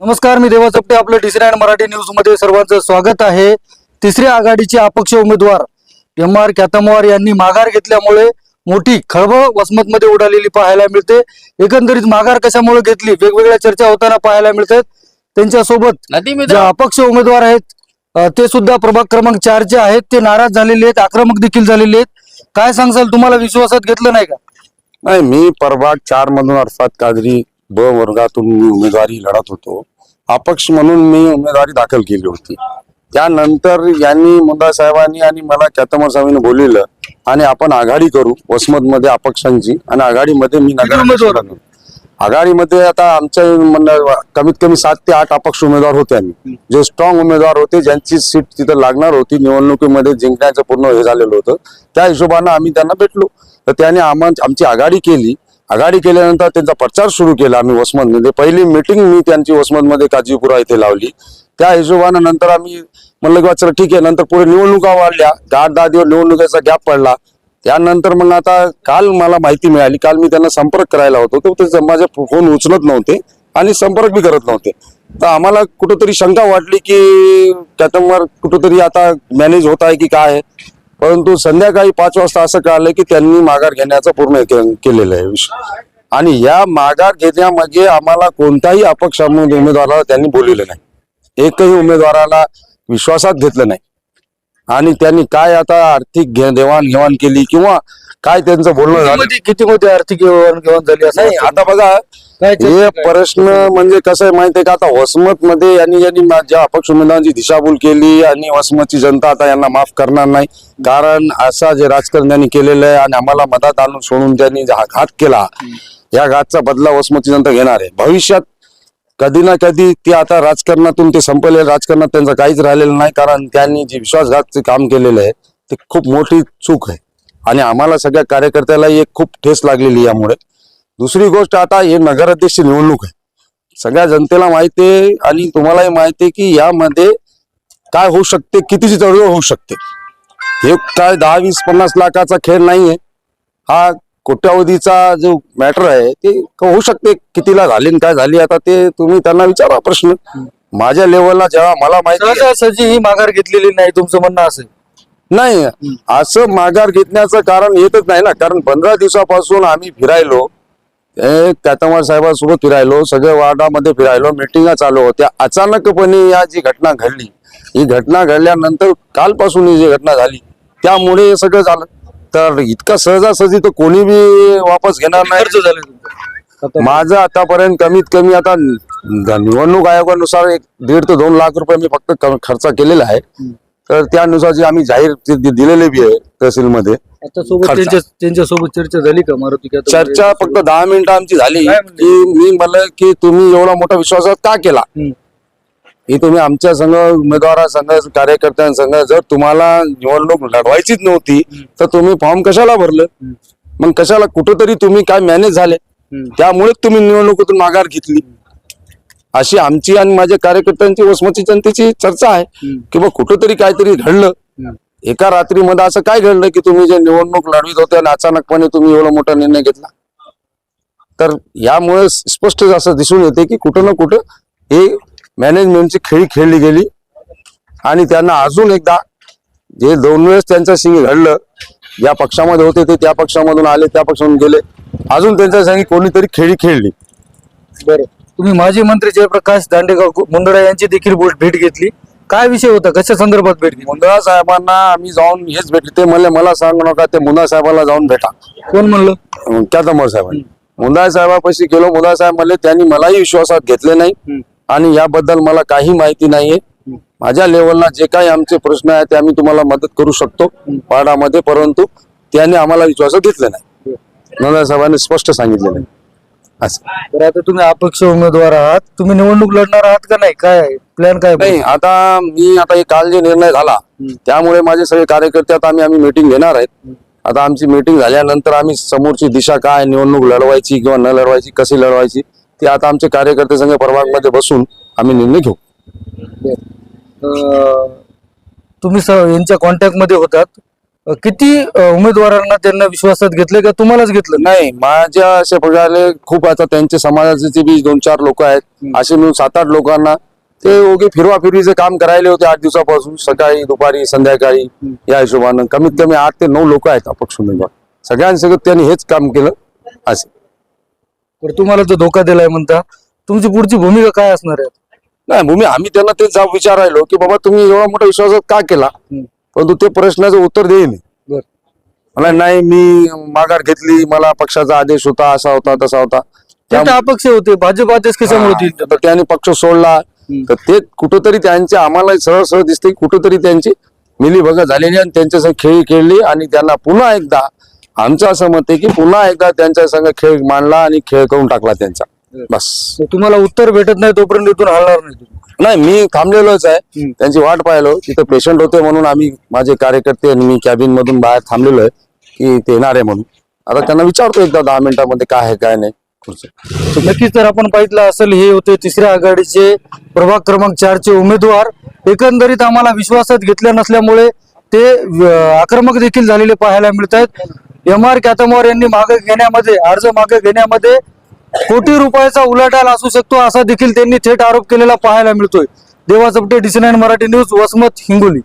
नमस्कार मी देवा चपटे आपलं डी नाईन मराठी न्यूजमध्ये सर्वांचं स्वागत आहे. तिसऱ्या आघाडीचे अपक्ष उमेदवार एम आर कॅतमवार यांनी माघार घेतल्यामुळे मोठी खळबळ वसमतमध्ये उडालेली पाहायला मिळते. एकंदरीत माघार कशामुळे घेतली? वेगवेगळ्या चर्चा होताना पाहायला मिळतात. त्यांच्यासोबत नदी जे अपक्ष उमेदवार आहेत ते सुद्धा प्रभाग क्रमांक चारचे आहेत. ते नाराज झालेले आहेत आक्रमक देखील झालेले आहेत. काय सांगसाल तुम्हाला विश्वासात घेतलं नाही का? नाही मी प्रभाग चार मधून अर्थात काजरी ब वर्गातून मी उमेदवारी लढत होतो. अपक्ष म्हणून मी उमेदवारी दाखल केली होती. त्यानंतर यांनी मुंडा साहेबांनी आणि मला कॅतमर साहेबांनी बोलवलं आणि आपण आघाडी करू वसमत मध्ये अपक्षांची आणि आघाडीमध्ये मी नगर? आघाडीमध्ये आता आमच्या कमीत कमी सात ते आठ अपक्ष उमेदवार होते आम्ही जे स्ट्रॉंग उमेदवार होते ज्यांची सीट तिथं लागणार होती निवडणुकीमध्ये जिंकण्याचं पूर्ण हे झालेलं होतं त्या हिशोबानं आम्ही त्यांना भेटलो. तर त्याने आम्हा आमची आघाडी केली. आघाडी केल्यानंतर त्यांचा प्रचार सुरू केला आम्ही वसमतमध्ये. पहिली मीटिंग मी त्यांची वसमतमध्ये काजीपुरा इथे लावली. त्या हिशोबानं नंतर आम्ही म्हणलं की चला ठीक आहे नंतर पुढे निवडणुका वाढल्या. दहा दहा दिवस निवडणुकीचा गॅप पडला. त्यानंतर मग आता काल मला माहिती मिळाली काल मी त्यांना संपर्क करायला होतो. तर ते माझे फोन उचलत नव्हते आणि संपर्क बी करत नव्हते. तर आम्हाला कुठंतरी शंका वाटली की कॅटमवर कुठंतरी आता मॅनेज होत आहे की काय परंतु संध्याकाळी पाच वाजता असं कळलं की त्यांनी माघार घेण्याचा पूर्ण केलेलं आहे विषय. आणि या माघार घेण्यामध्ये आम्हाला कोणताही अपक्ष उमेदवाराला त्यांनी बोललेलं नाही. एकही उमेदवाराला विश्वासात घेतलं नाही. आणि त्यांनी काय आता आर्थिक घे- देवाणघेवाण केली किंवा काय त्यांचं बोलणं झालं किती मोठी- आर्थिक घेवाण झाली असं नाही? आता बघा हे? प्रश्न म्हणजे कसं आहे माहितीये का आता वसमत मध्ये यांनी यांनी मा- ज्या अपक्ष उमेदवारांची दिशाभूल केली आणि वसमतची जनता आता यांना माफ करणार नाही कारण असा जे राजकारण त्यांनी केलेलं आहे आणि आम्हाला मदत आणून सोडून त्यांनी जो हा घात केला या घातचा बदला वसमतची जनता घेणार आहे भविष्यात कधी ना कधी ते आता राजकारणातून ते संपले राजकारणात त्यांचं काहीच राहिलेलं नाही कारण त्यांनी जे विश्वासघातचे काम केलेलं आहे ते खूप मोठी चूक आहे. आणि आम्हाला सगळ्या कार्यकर्त्याला एक खूप ठेस लागलेली यामुळे. दुसरी गोष्ट आता हे नगराध्यक्ष निवडणूक आहे. सगळ्या जनतेला माहिती आहे आणि तुम्हालाही माहिती आहे की यामध्ये काय होऊ शकते कितीची चळवळ होऊ शकते. हे काय दहा वीस पन्नास लाखाचा खेळ नाहीये. हा कोट्यावधीचा जो मॅटर आहे ते होऊ शकते. कितीला झाली काय झाली आता ते तुम्ही त्यांना विचारा प्रश्न. माझ्या लेवलला जेव्हा मला माहिती सहजासहजी ही माघार घेतलेली नाही तुमचं म्हणणं असेल नाही असं माघार घेतण्याचं कारण येतच नाही ना. कारण पंधरा दिवसापासून आम्ही फिरायलो. कॅतमार साहेबांसोबत फिरायलो सगळ्या वार्डामध्ये फिरायलो मिटिंगा चालू होत्या. अचानकपणे या जी घटना घडली ही घटना घडल्यानंतर कालपासून ही जी घटना झाली त्यामुळे हे सगळं झालं. तर इतका सहजासहजी तर कोणी बी वापस घेणार नाही खर्च झाले तुमचे. आता माझं आतापर्यंत कमीत कमी आता निवडणूक आयोगानुसार एक दीड ते दोन लाख रुपये मी फक्त क- खर्च केलेला आहे तर त्यानुसार जे आम्ही जाहीर दिलेले बी आहे तहसीलमध्ये आता सोबत खर्च. त्यांच्या त्यांच्यासोबत चर्चा झाली का मारुती का चर्चा फक्त दहा मिनिटं आमची झाली काय म्हणले? की मी म्हणलं की तुम्ही एवढा मोठा विश्वासात का केला हम्म. ही तुम्ही आमच्या संघ उमेदवारासंघ कार्यकर्त्यांसंघ जर तुम्हाला निवडणूक लढवायचीच नव्हती तर तुम्ही फॉर्म कशाला भरलं? मग कशाला कुठंतरी तुम्ही काय मॅनेज झाले? त्यामुळेच त्यामुळे तुम्ही निवडणुकीतून माघार घेतली. अशी आमची आणि माझ्या कार्यकर्त्यांची वसमती जनतेची चर्चा आहे की बा कुठंतरी काहीतरी घडलं. एका रात्रीमध्ये असं काय घडलं की तुम्ही जे निवडणूक लढवित होते आणि अचानकपणे तुम्ही एवढा मोठा निर्णय घेतला? तर यामुळे स्पष्ट असं दिसून येते की कुठं ना कुठं हे मॅनेजमेंटची खेळी खेळली गेली. आणि त्यांना अजून एकदा जे दोन वेळेस त्यांचं सिंग घडलं या पक्षामध्ये होते ते त्या पक्षामधून आले त्या पक्षामधून गेले. अजून त्यांच्या संगी कोणीतरी खेळी खेळली. बरं. तुम्ही माजी मंत्री जयप्रकाश दांडेगाव मुंदडा यांची देखील भेट घेतली. काय विषय होता? कशा संदर्भात भेट घेतली? मुंदळा साहेबांना आम्ही जाऊन हेच भेटले. ते म्हणले मला सांगू नका ते मुंदा साहेबाला जाऊन भेटा. कोण म्हणलं? क्या तमर साहेबांनी. मुंदा साहेबापाशी गेलो. मुंदा साहेब म्हणले त्यांनी मलाही विश्वासात घेतले नाही. आणि याबद्दल मला काही माहिती नाहीये. माझ्या लेवलला जे काही आमचे प्रश्न आहेत ते आम्ही तुम्हाला मदत करू शकतो वार्डामध्ये परंतु त्यांनी आम्हाला विश्वासात घेतले नाही. साहेबांनी स्पष्ट सांगितले नाही. असं. तर आता तुम्ही अपक्ष उमेदवार आहात. तुम्ही निवडणूक लढणार आहात का नाही? काय प्लॅन काय नाही आता मी आता हे काल जे निर्णय झाला त्यामुळे माझे सगळे कार्यकर्ते आता आम्ही आम्ही मीटिंग घेणार आहेत. आता आमची मीटिंग झाल्यानंतर आम्ही समोरची दिशा काय निवडणूक लढवायची किंवा न लढवायची कशी लढवायची ते आता आमचे कार्यकर्ते संघ प्रभागमध्ये बसून आम्ही निर्णय घेऊ. तुम्ही स- यांच्या कॉन्टॅक्टमध्ये होतात. किती उमेदवारांना त्यांना विश्वासात घेतले का तुम्हालाच घेतलं? नाही माझ्या अशा प्रकारे खूप आता त्यांचे समाजाचे बी दोन चार लोक आहेत. असे मिळून सात आठ लोकांना ते ओके फिरवा फिरवीचे काम करायले होते आठ दिवसापासून सकाळी दुपारी संध्याकाळी या हिशोबानं. कमीत कमी आठ ते नऊ लोक आहेत अपक्ष उमेदवार. सगळ्यांसोबत त्यांनी हेच काम केलं असे. बरं, तुम्हाला जो धोका दिलाय म्हणता तुमची पुढची भूमिका काय असणार आहे? नाही भूमी आम्ही त्यांना तेच जाब विचारायलो की बाबा तुम्ही एवढा मोठा विश्वासात का केला? परंतु ते प्रश्नाचं उत्तर देईन. बरं. मला नाही मी माघार घेतली मला पक्षाचा आदेश होता असा होता तसा होता. ते तर अपक्ष होते भाजप आदेश कशामुळे होतील तर त्यांनी पक्ष सोडला. तर ते कुठंतरी त्यांचे आम्हाला सरळ सरळ दिसते कुठंतरी त्यांची मिलीभगत झालेली आणि त्यांच्या संग खेळी खेळली आणि त्यांना पुन्हा एकदा आमचं असं मत आहे की पुन्हा एकदा त्यांच्या संग खेळ मांडला आणि खेळ करून टाकला त्यांचा. बस. तुम्हाला उत्तर भेटत नाही तोपर्यंत इथून हलणार नाही. नाही मी थांबलेलोच आहे. त्यांची वाट पाहिलो. तिथं पेशंट होते म्हणून आम्ही माझे कार्यकर्ते आणि मी कॅबिन मधून बाहेर थांबलेलो आहे की ते येणार आहे म्हणून. आता त्यांना विचारतो एकदा दहा मिनिटामध्ये काय आहे काय नाही. नक्कीच तर आपण पाहिलं असेल हे होते तिसऱ्या आघाडीचे प्रभाग क्रमांक चारचे उमेदवार. एकंदरीत आम्हाला विश्वासात घेतल्या नसल्यामुळे ते आक्रमक देखील झालेले पाहायला मिळत आहेत एम आर कॅथमोर यांनी मागे घेण्यामध्ये अर्ज मागे घेण्यामध्ये कोटी रुपयाचा उलाढाल असू शकतो असा देखील त्यांनी थेट आरोप केलेला पाहायला मिळतोय. Deva Chapte DC nine Marathi news Vasmat Hingoli.